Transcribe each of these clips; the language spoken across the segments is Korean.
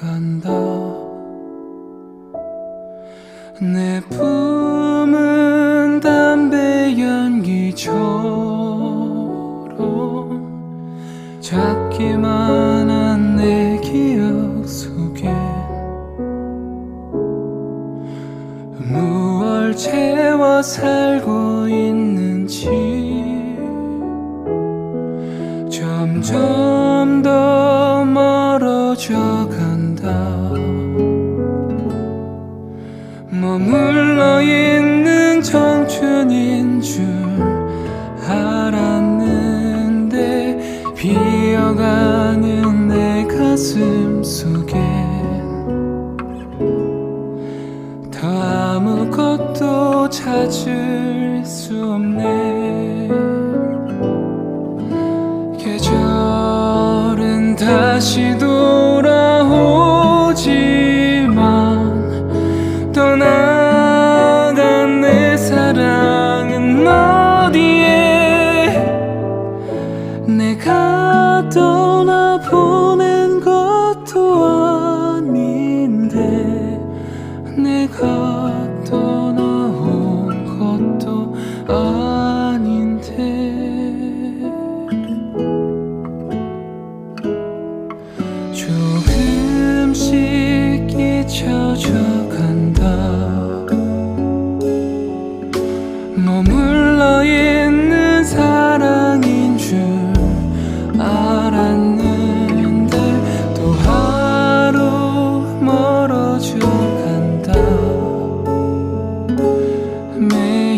간다. 내 품은 담배 연기처럼 작기만 한 내 기억 속에 무얼 채워 살고 있는지 점점 더 멀어져 간 찾을 수 없네. 계절은 다시 돌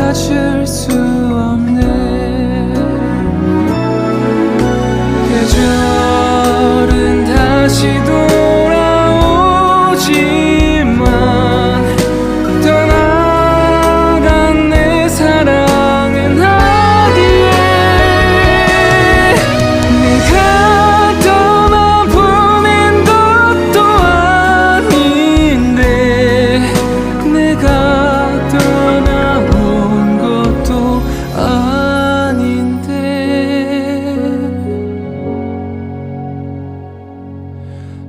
찾을 수 없네. 계절은 다시 돌아오지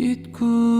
It could.